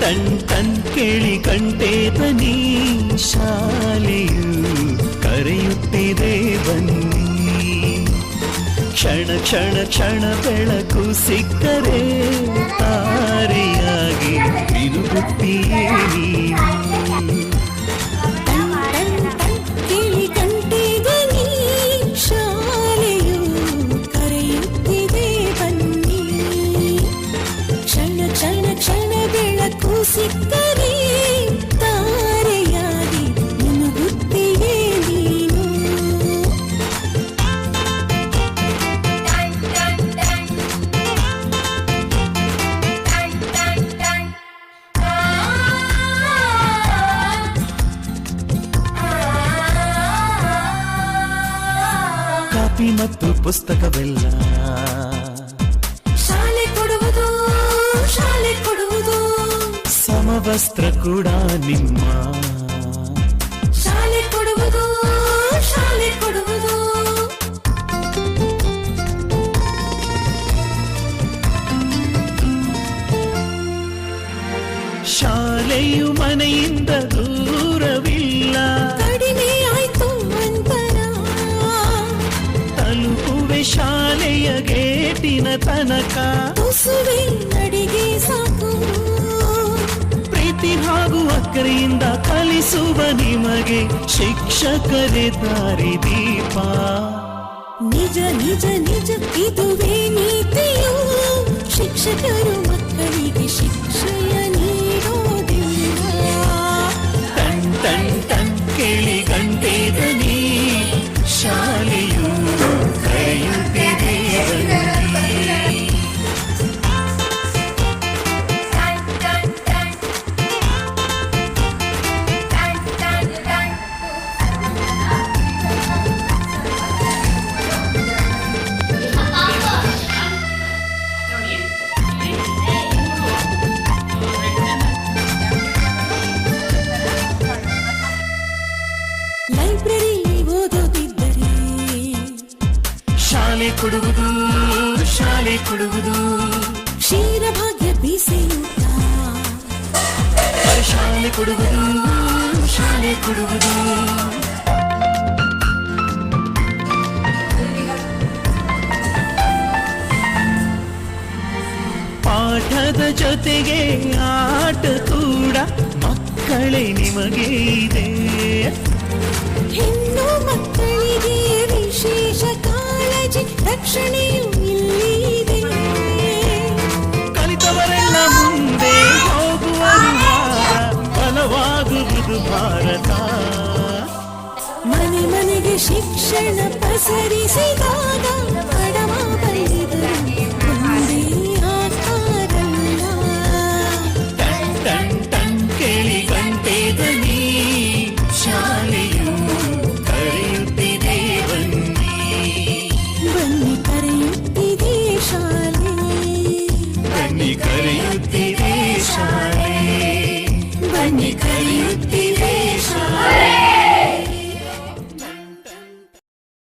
Ton ತನ್ ಕೇಳಿ ಗಂಟೆ ಧ್ವನಿ ಶಾಲೆಯು ಕರೆಯುತ್ತಿದೆ ಬನ್ನಿ. ಕ್ಷಣ ಕ್ಷಣ ಕ್ಷಣ ಬೆಳಕು ಸಿಕ್ಕರೆ ಮತ್ತು ಪುಸ್ತಕವೆಲ್ಲ ಸಮವಸ್ತ್ರ ಕೂಡ ನಿಮ್ಮ ಶಾಲೆ ಕೊಡುವುದು ಶಾಲೆ ಕೊಡುವುದು ಶಾಲೆಯು ಮನೆಯಿಂದ ದೂರವಿಲ್ಲ ಕಡಿಮೆ ಆಯ್ತು ಅಂತರ ತಲುಪುವೆ ಶಾಲೆಯ ಗೇಟಿನ ತನಕ ತುಸುವೆ ನಡಿಗೆ ಸಾಕು ಪ್ರೀತಿ ಹಾಗೂ ಅಕ್ಕರೆಯಿಂದ ಕಲಿಸುವ ನಿಮಗೆ ಶಿಕ್ಷಕರೇ ದಾರಿದೀಪ ನಿಜ ನಿಜ ನಿಜ ಇದುವೇ ನೀತಿಯು. ಶಿಕ್ಷಕರು ಮಕ್ಕಳಿಗೆ ಶಿಕ್ಷೆಯ ನೀಡೋದಿಲ್ಲ. ಟನ್ ಟನ್ ಟನ್ ಕೇಳಿ ಗಂಟೆ ಓದೋದಿದ್ದರೆ ಶಾಲೆ ಕೊಡುವುದು ಶಾಲೆ ಕೊಡುವುದು. ಕ್ಷೀರಭಾಗ್ಯ ಬೀಸೆಯೂಟ ಶಾಲೆ ಕೊಡುವುದು ಶಾಲೆ ಕೊಡುವುದು. ಪಾಠದ ಜೊತೆಗೆ ಆಟ ಕೂಡ ಮಕ್ಕಳೇ ನಿಮಗೆ ಇದೆ. ಕಾಳಜಿ ರಕ್ಷಣೆಯು ಇಲ್ಲಿದೆ ಕಲಿತವರೆಲ್ಲ ಮುಂದೆ ಹೋಗುವರು ಭಾರ ಬಲವಾಗುವುದು ಭಾರತ ಮನೆ ಮನೆಗೆ ಶಿಕ್ಷಣ ಪಸರಿಸಿದಾಗ ಬಡವ ಬಲ್ಲಿದರು ಒಂದೇ ಆಕಾರಲ್ಲ ಟನ್ ಟನ್ ಟನ್ ಕೇಳಿ ಗಂಟೆ ङ्गीकरियुक्तिवेश